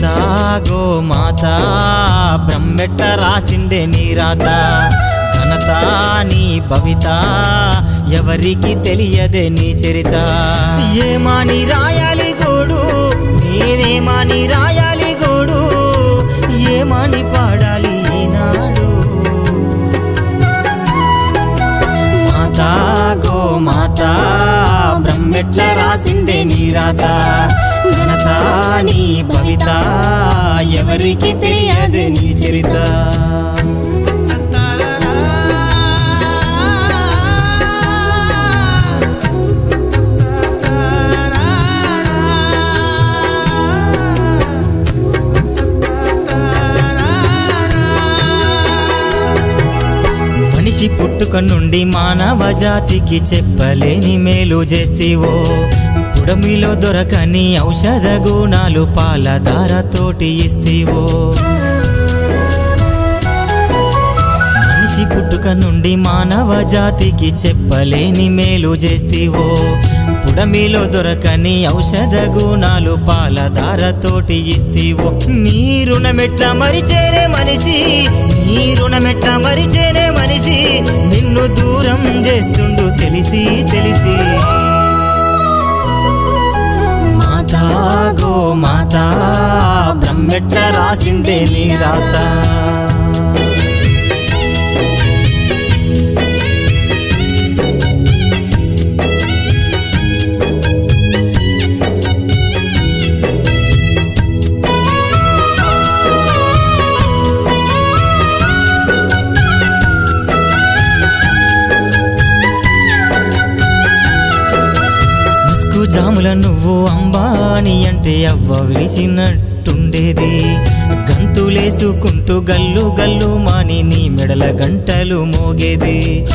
మాతా go మాతా బ్రహ్మెట్ట రాసిండే నీ రాత. ఘనత నీ భవిత ఎవరికి తెలియదే నీ చరిత. ఏమాని రాయాలి గోడు నేనేమాని రాయాలి గోడు ఏమని పాడాలి ఈనాడు. మాతా గో మాత బ్రహ్మెట్ల రాసిండే నీ రాత. నీ భవిత ఎవరికి తెలియదు నీ చరిత. మనిషి పుట్టుక నుండి మానవ జాతికి చెప్పలేని మేలు చేస్తీవో. ఉడమిలో దొరకని ఔషధ గుణాలు పాలధారతోటి ఇస్తేవో. మనిషి పుట్టుక నుండి మానవ జాతికి చెప్పలేని మేలు చేస్తీవో. ఉడమిలో దొరకని ఔషధ గుణాలు పాలధారతోటి ఇస్తేవో. నీ రుణమెట్ల మరిచేరే మనిషి నీ రుణమెట్ల మరిచేరే మనిషి. రాత. బ్రహ్మెట్ల రాసిండే నీ రాత. నువ్వు అంబాని అంటే అవ్వ విడిచినట్టుండేది. గంతులేసుకుంటూ గల్లు గల్లు మాని నీ మెడల గంటలు మోగేది.